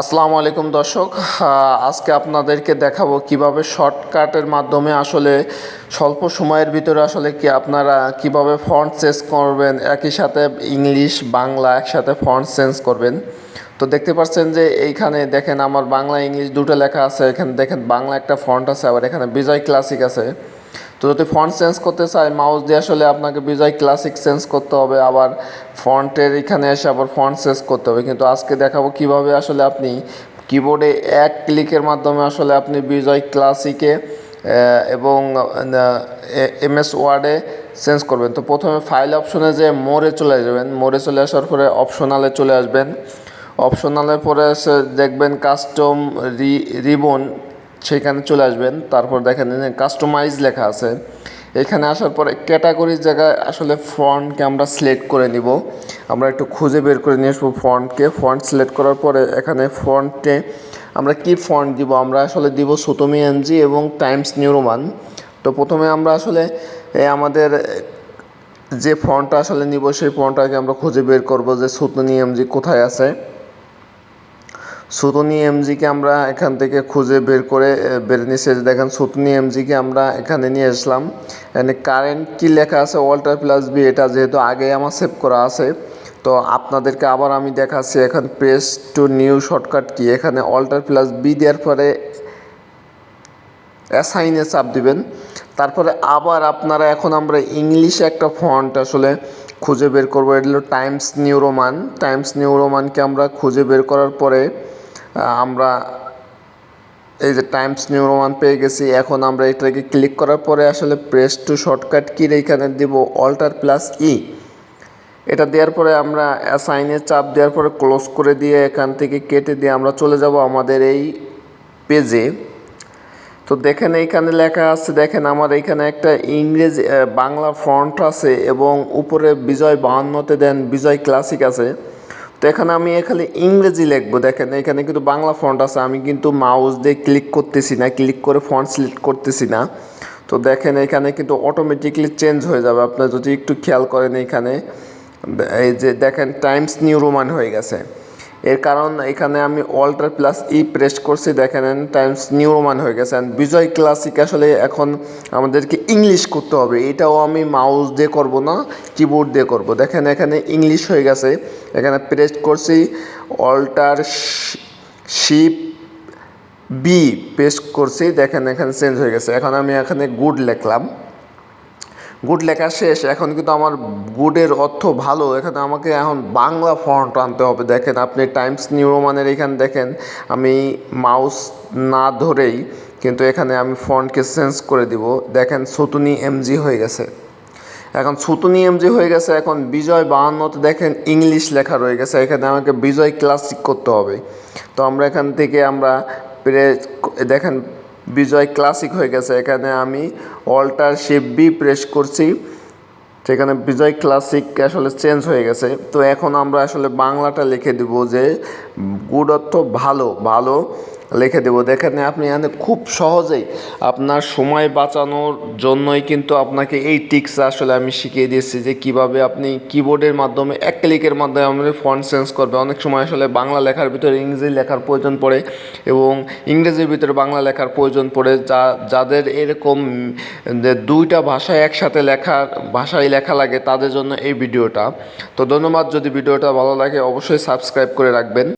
আসসালামু আলাইকুম দর্শক। আজকে আপনাদেরকে দেখাবো কীভাবে শর্টকাটের মাধ্যমে আসলে স্বল্প সময়ের ভিতরে আসলে কি আপনারা কীভাবে ফন্ট চেঞ্জ করবেন, একই সাথে ইংলিশ, বাংলা একসাথে ফন্ট চেঞ্জ করবেন। তো দেখতে পাচ্ছেন যে এইখানে দেখেন আমার বাংলা, ইংলিশ দুটো লেখা আছে, এখানে দেখেন বাংলা একটা ফন্ট আছে, আবার এখানে বিজয় ক্লাসিক আছে। তো যদি ফন্ট চেঞ্জ করতে চাই মাউস দিয়ে আসলে আপনাকে বিজয় ক্লাসিক চেঞ্জ করতে হবে, আবার ফন্টের এখানে এসে আবার ফন্ট চেঞ্জ করতে হবে। কিন্তু আজকে দেখাবো কীভাবে আসলে আপনি কিবোর্ডে এক ক্লিকের মাধ্যমে আসলে আপনি বিজয় ক্লাসিকে এবং এম এস ওয়ার্ডে চেঞ্জ করবেন। তো প্রথমে ফাইল অপশনে যে মোড়ে চলে যাবেন মোড়ে চলে আসার পরে অপশনালে চলে আসবেন। অপশনালের পরে দেখবেন কাস্টম রি রিবন সেখানে চলে আসবেন। তারপর দেখেন কাস্টমাইজ লেখা আছে। এখানে আসার পরে ক্যাটাগরির জায়গায় আসলে ফন্টকে আমরা সিলেক্ট করে নিব। আমরা একটু খুঁজে বের করে নিয়ে আসব ফন্টকে ফন্ট সিলেক্ট করার পরে এখানে ফন্টে আমরা কি ফন্ট দিব? আমরা আসলে দিব সুতমি এনজি এবং টাইমস নিউরোমান তো প্রথমে আমরা আসলে আমাদের যে ফন্টটা আসলে নিব, সেই ফন্টটাকে আমরা খুঁজে বের করব যে সুতনি এমজি কোথায় আছে। সুতনি এমজিকে আমরা এখান থেকে খুঁজে বের করে বের নিচে দেখেন, সুতনি এমজিকে আমরা এখানে নিয়ে আসলাম। এখানে কারেন্ট কি লেখা আছে? অল্টার প্লাস বি এটা যেহেতু আগে আমার সেভ করা আছে। তো আপনাদেরকে আবার আমি দেখাচ্ছি এখন press two new shortcut key. এখানে অল্টার প্লাস বি দেওয়ার পরে অ্যাসাইনে চাপ দিবেন। তারপরে আবার আপনারা এখন আমরা ইংলিশে একটা ফন্ট আসলে খুঁজে বের করব। এটা হলো টাইমস নিউরোমান টাইমস নিউরোমানকে আমরা খুঁজে বের করার পরে আমরা এই যে টাইমস নিউরোমান পেয়ে গেছি, এখন আমরা এটাকে ক্লিক করার পরে আসলে প্রেস টু শর্টকাট কির এইখানে দিব? অল্টার প্লাস ই এটা দেওয়ার পরে আমরা অ্যাসাইনে চাপ দেওয়ার পরে ক্লোজ করে দিয়ে এখান থেকে কেটে দিয়ে আমরা চলে যাব আমাদের এই পেজে তো দেখেন এইখানে লেখা আছে, দেখেন আমার এইখানে একটা ইংরেজি বাংলা ফন্ট আছে এবং উপরে বিজয় বাহান্নতে দেন, বিজয় ক্লাসিক আছে। তো এখানে আমি এখানে ইংরেজি লিখব। দেখেন, এখানে কিন্তু বাংলা ফন্ট আছে। আমি কিন্তু মাউস দিয়ে ক্লিক করতেছি না ক্লিক করে ফন্ট সিলেক্ট করতেছি না। তো দেখেন, এখানে কিন্তু অটোমেটিকলি চেঞ্জ হয়ে যাবে। আপনার যদি একটু খেয়াল করেন এখানে, এই যে দেখেন টাইমস নিউ রোমান হয়ে গেছে। এর কারণ এখানে আমি অল্টার প্লাস ই প্রেস করছি, দেখেন টাইমস নিউ রোমান হয়ে গেছে। And বিজয় ক্লাসিক আসলে এখন আমাদেরকে ইংলিশ করতে হবে। এটাও আমি মাউস দিয়ে করব না কিবোর্ড দিয়ে করব। দেখেন, এখানে ইংলিশ হয়ে গেছে। এখানে প্রেস করছি অল্টার শিপ বি পেস্ট করছি। দেখেন, এখানে চেঞ্জ হয়ে গেছে। এখন আমি এখানে গুড লিখলাম। গুড লেখা শেষ। এখন কিন্তু আমার গুডের অর্থ ভালো। এখানে আমাকে এখন বাংলা ফন্ট আনতে হবে। দেখেন, আপনি টাইমস নিউরোমানের এখানে দেখেন, আমি মাউস না ধরেই কিন্তু এখানে আমি ফন্টকে চেঞ্জ করে দিব। দেখেন সুতুনি এমজি হয়ে গেছে। এখন সুতুনি এমজি হয়ে গেছে। এখন বিজয় বাহান্নতে দেখেন ইংলিশ লেখা রয়ে গেছে। এখানে আমাকে বিজয় ক্লাসিক করতে হবে। তো আমরা এখান থেকে আমরা প্রেস দেখেন বিজয় ক্লাসিক হয়ে গেছে। এখানে আমি অল্টার শিপ বি প্রেস করছি। সেখানে বিজয় ক্লাসিক আসলে চেঞ্জ হয়ে গেছে। তো এখন আমরা আসলে বাংলাটা লিখে দিব যে, গুড অর্থ ভালো। ভালো লিখে দেবো। দেখেন আপনি এখানে খুব সহজেই আপনার সময় বাঁচানোর জন্যই কিন্তু আপনাকে এই টিক্স আসলে আমি শিখিয়ে দিয়েছি যে কীভাবে আপনি কিবোর্ডের মাধ্যমে, এক ক্লিকের মাধ্যমে আপনি ফন্ট চেঞ্জ করবে। অনেক সময় আসলে বাংলা লেখার ভিতরে ইংরেজি লেখার প্রয়োজন পড়ে এবং ইংরেজির ভিতরে বাংলা লেখার প্রয়োজন পড়ে, যা, যাদের এরকম দুইটা ভাষায় একসাথে লেখার ভাষায় লেখা লাগে তাদের জন্য এই ভিডিওটা। তো ধন্যবাদ। যদি ভিডিওটা ভালো লাগে অবশ্যই সাবস্ক্রাইব করে রাখবেন।